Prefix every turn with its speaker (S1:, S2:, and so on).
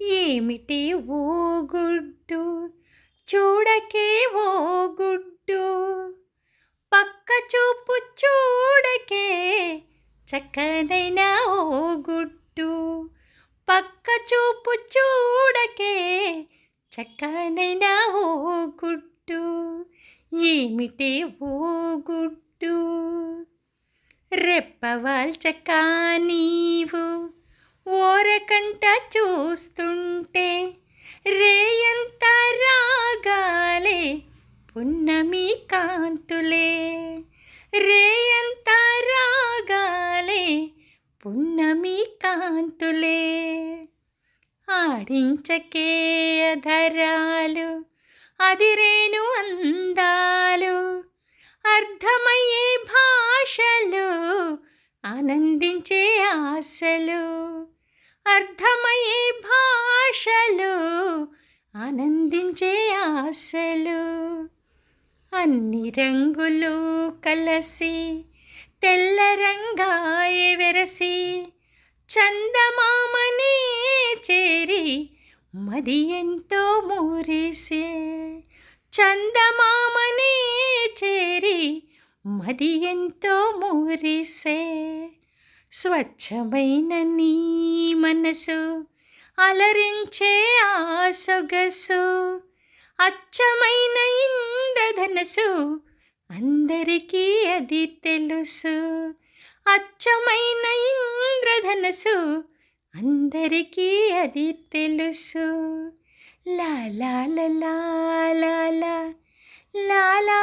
S1: ఏమిటి ఓ గుడ్డు? చూడకే ఓ గుడ్డు. పక్క చూపు చూడకే చక్కనైన ఓ గుడ్డు. పక్క చూపు చూడకే చక్కనైన ఓ గుడ్డు. ఏమిటి ఓ గుడ్డు? రెప్పవాల్చక నీవు ఓరకంట చూస్తూ పున్నమి కాంతులే రేయంత రాగాలే పున్నమి కాంతులే. ఆడించకే అధరాలు అదిరేను అందాలు అర్థమయ్యే భాషలు ఆనందించే ఆశలు అర్థమయ్యే భాషలు ఆనందించే ఆశలు. అన్ని రంగులు కలసి తెల్ల రంగాయ వెరసి చందమామనే చేరి మది ఎంతో మురిసే. చందమామనే చేరి మది ఎంతో మురిసే. స్వచ్ఛమైన నీ మనసు అలరించే ఆ సొగసు అచ్చమైన ఇంద్రధనసు అందరికీ అది తెలుసు అచ్చమైన ఇంద్రధనసు అందరికీ అది తెలుసు లాలా లాలా లాలా లా లా లా లా